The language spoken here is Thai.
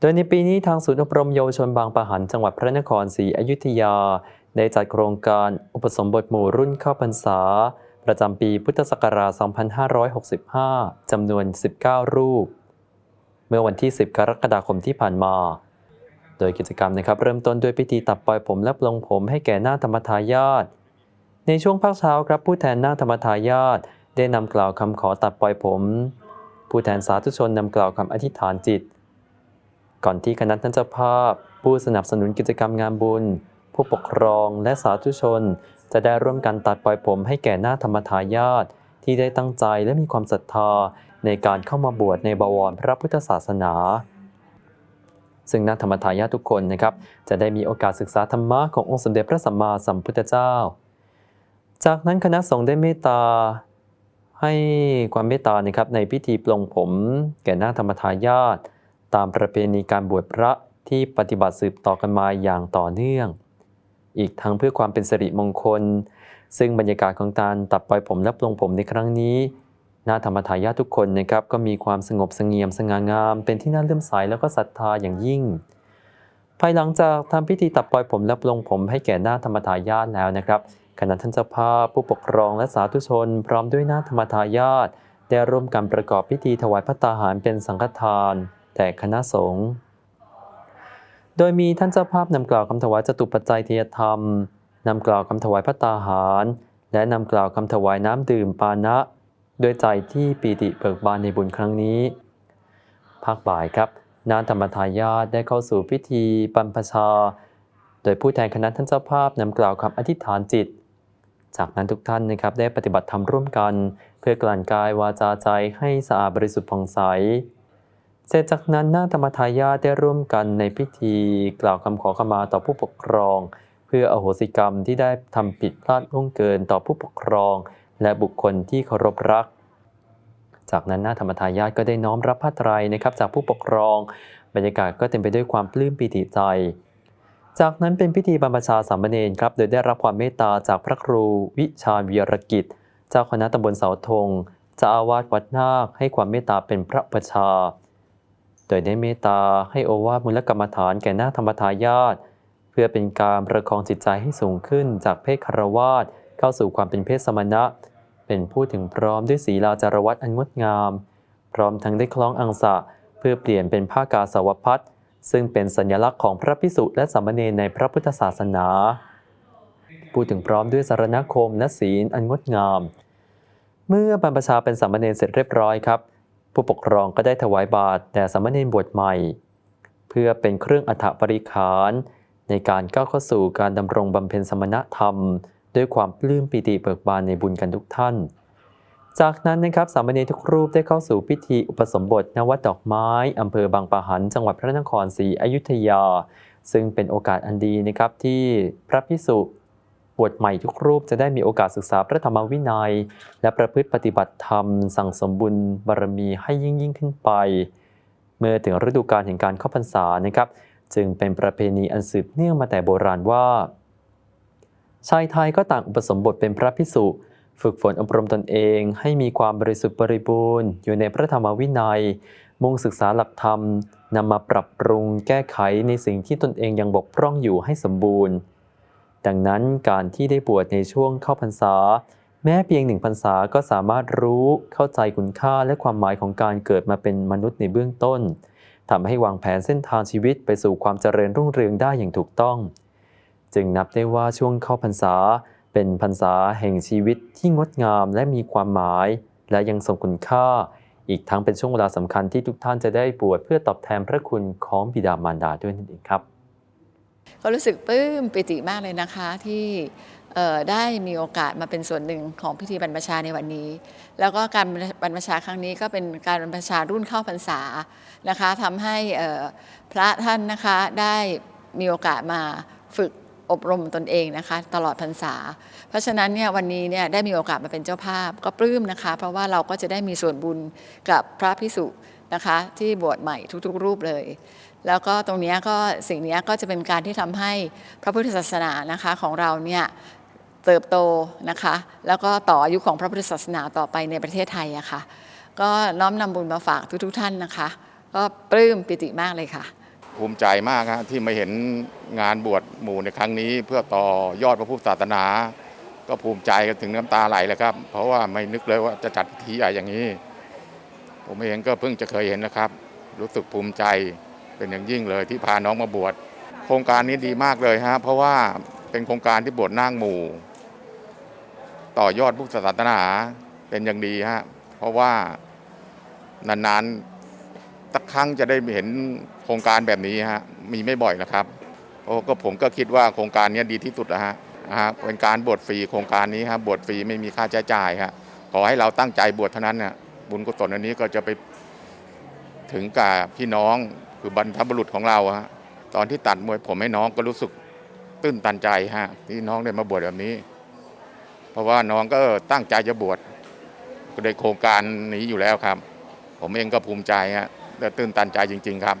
โดยในปีนี้ทางศูนย์อบรมเยาวชนบางปะหันจังหวัดพระนครศรีอยุธยา ได้จัดโครงการอุปสมบทหมู่รุ่นเข้าพรรษา ประจำปีพุทธศักราช 2565 จำนวน 19 รูป เมื่อวันที่ 10 กรกฎาคมที่ผ่านมา โดยกิจกรรมนะครับ เริ่มต้นด้วยพิธีตัดปล่อยผมและปลงผมให้แก่หน้าธรรมทายาทในช่วงภาคเช้าครับผู้แทนหน้าธรรมทายาทได้นำกล่าวคำขอตัดปล่อยผม ผู้แทนสาธุชนนำกล่าวคำอธิษฐานจิต ก่อนที่คณะท่านเจ้าภาพ ผู้สนับสนุนกิจกรรมงานบุญ ผู้ปกครองและสาธุชน จะได้ร่วมกันตัดปล่อยผมให้แก่หน้าธรรมทายาทที่ได้ตั้งใจและมีความศรัทธาในการเข้ามาบวชในบวรพระพุทธศาสนา ซึ่งน้าธรรมทายาททุกคนนะครับ จะได้มีโอกาสศึกษาธรรมะขององค์สมเด็จพระสัมมาสัมพุทธเจ้า จากนั้นคณะสงฆ์ได้เมตตาให้ความเมตตานะครับในพิธีปลงผม แก่หน้าธรรมทายาท ตามประเพณีการบวชพระที่ปฏิบัติสืบต่อกันมาอย่างต่อเนื่อง อีกทั้งเพื่อความเป็นสิริมงคล ซึ่งบรรยากาศของการตัดปล่อยผมและปลงผมในครั้งนี้หน้าธรรมทายาททุกคนนะครับก็มีความสงบสงี่ยมสง่างาม เป็นที่น่าเลื่อมใสแล้วก็ศรัทธาอย่างยิ่ง ภายหลังจากทำพิธีตัดปล่อยผมและปลงผมให้แก่หน้าธรรมทายาทแล้วนะครับคณะท่านเจ้าภาพผู้ปกครองและสาธุชน พร้อมด้วยหน้าธรรมทายาทได้ร่วมกันประกอบพิธีถวายพระตาหารเป็นสังฆทาน แด่คณะสงฆ์โดยมีท่านเจ้าภาพนำกล่าวคำถวายจตุปัจจัยเทียธรรมนำกล่าวคำถวายพระตาหาร และนำกล่าวคำถวายน้ำดื่มปานะด้วยใจที่ปีติเบิกบานในบุญครั้งนี้ภาคบ่ายครับนานธรรมทายาทได้เข้าสู่พิธีบรรพชา โดยผู้แทนคณะท่านเจ้าภาพนำกล่าวคำอธิษฐานจิต จากนั้นทุกท่านนะครับได้ปฏิบัติธรรมร่วมกัน เพื่อกลั่นกายวาจาใจให้สะอาดบริสุทธิ์ผ่องใส เสร็จจากนั้นนาธรรมทายาทได้ร่วมกันในพิธีกล่าวคำขอขมาต่อผู้ปกครอง เพื่ออโหสิกรรมที่ได้ทำผิดพลาดล่วงเกินต่อผู้ปกครอง และบุคคลที่เคารพรัก จากนั้นนาธรรมทายาทก็ได้น้อมรับผ้าไตรนะครับจากผู้ปกครอง บรรยากาศก็เต็มไปด้วยความปลื้มปิติใจ จากนั้นเป็นพิธีบรรพชาสามเณรครับ โดยได้รับความเมตตาจากพระครูวิชาญวีรกิจ เจ้าคณะตำบลเสาธงเจ้าอาวาสวัดนาคให้ความเมตตาเป็นพระประชา โดยได้เมตตาให้โอวาทมูลกรรมฐานแก่นาธรรมทายาทเพื่อเป็นการประคองจิตใจให้สูงขึ้นจากเพศคารวาสเข้าสู่ความเป็นเพศสมณะ เป็นผู้ถึงพร้อมด้วยศีลาจารวัตอันงดงาม พร้อมทั้งได้คล้องอังสะ เพื่อเปลี่ยนเป็นผ้ากาสาวพัดซึ่งเป็นสัญลักษณ์ของพระพิสุและสามเณรในพระพุทธศาสนา พูดถึงพร้อมด้วยสารณคมและศีลอันงดงาม เมื่อบรรพชาเป็นสามเณรเสร็จเรียบร้อยครับ ผู้ปกครองก็ได้ถวายบาตรแด่สามเณรบวชใหม่ เพื่อเป็นเครื่องอัฐบริขารในการก้าวเข้าสู่การดำรงบำเพ็ญสมณธรรม ด้วยความปลื้มปิติเบิกบานในบุญกันทุกท่าน จากนั้นนะครับสามเณรทุกรูปได้เข้าสู่พิธีอุปสมบทณวัดดอกไม้อำเภอบางปะหัน จังหวัดพระนครศรีอยุธยา ซึ่งเป็นโอกาสอันดีนะครับที่พระพิสุ บวชใหม่ทุกรูปจะได้มีโอกาสศึกษาพระธรรมวินัย และประพฤติปฏิบัติธรรม สั่งสมบุญบารมีให้ยิ่งยิ่งขึ้นไป เมื่อถึงฤดูกาลแห่งการเข้าพรรษานะครับ จึงเป็นประเพณีอันสืบเนื่องมาแต่โบราณว่า ชายไทยก็ต่างอุปสมบทเป็นพระพิสุฝึกฝนอบรมตนเองให้มีความบริสุทธิ์บริบูรณ์ อยู่ในพระธรรมวินัย มุ่งศึกษาหลักธรรมนำมาปรับปรุงแก้ไขในสิ่งที่ตนเองยังบกพร่องอยู่ให้สมบูรณ์ ดังนั้นการที่ได้บวชในช่วงเข้าพรรษา แม้เพียงหนึ่งพรรษาก็สามารถรู้เข้าใจคุณค่าและความหมายของการเกิดมาเป็นมนุษย์ในเบื้องต้นทำให้วางแผนเส้นทางชีวิตไปสู่ความเจริญรุ่งเรืองได้อย่างถูกต้อง จึงนับได้ว่าช่วงเข้าพรรษา เป็นพรรษาแห่งชีวิตที่งดงามและมีความหมาย และยังทรงคุณค่า อีกทั้งเป็นช่วงเวลาสำคัญที่ทุกท่านจะได้บวชเพื่อตอบแทนพระคุณของบิดามารดาด้วยนั่นเองครับ ก็รู้สึกปลื้มปิติมากเลยนะคะที่ได้มีโอกาสมาเป็นส่วนหนึ่งของพิธีบรรพชาในวันนี้ แล้วก็การบรรพชาครั้งนี้ก็เป็นการบรรพชารุ่นเข้าพรรษานะคะทำให้พระท่านนะคะได้มีโอกาสมาฝึกอบรมตนเองนะคะตลอดพรรษา เพราะฉะนั้นเนี่ยวันนี้เนี่ยได้มีโอกาสมาเป็นเจ้าภาพก็ปลื้มนะคะ เพราะว่าเราก็จะได้มีส่วนบุญกับพระพิสุ นะคะที่บวชใหม่ทุกๆ รูปเลย แล้วก็ตรงนี้ก็สิ่งนี้ก็จะเป็นการที่ทำให้พระพุทธศาสนานะคะของเราเนี่ยเติบโตนะคะแล้วก็ต่ออายุของพระพุทธศาสนาต่อไปในประเทศไทยอะค่ะก็น้อมนำบุญมาฝากทุกๆ ท่านนะคะ ก็ปลื้มปิติมากเลยค่ะ ภูมิใจมากฮะที่มาเห็นงานบวชหมู่ในครั้งนี้ เพื่อต่อยอดพระพุทธศาสนา ก็ภูมิใจกันถึงน้ำตาไหลเลยครับ เพราะว่าไม่นึกเลยว่าจะจัดพิธีใหญ่อย่างนี้ ผมเองก็เพิ่งจะเคยเห็นนะครับ รู้สึกภูมิใจเป็นอย่างยิ่งเลยที่พาน้องมาบวชโครงการนี้ดีมากเลยฮะเพราะว่าเป็นโครงการที่บวชนางหมู่ ต่อยอดพุทธศาสนาเป็นอย่างดีฮะเพราะว่านานๆสักครั้งจะได้เห็นโครงการแบบนี้ฮะมีไม่บ่อยนะครับโอ้ก็ผมก็คิดว่าโครงการนี้ดีที่สุดแล้วฮะฮะเป็นการบวชฟรีโครงการนี้ฮะบวชฟรีไม่มีค่าใช้จ่ายฮะขอให้เราตั้งใจบวชเท่านั้นน่ะ บุญกุศลอันนี้ก็จะไปถึงกับพี่น้องคือบรรพบุรุษของเราฮะตอนที่ตัดมวยผมให้น้องก็รู้สึกตื้นตันใจฮะที่น้องได้มาบวชแบบนี้ เพราะว่าน้องก็ตั้งใจจะบวชก็ได้โครงการนี้อยู่แล้วครับ ผมเองก็ภูมิใจฮะและตื้นตันใจจริง ๆ ครับ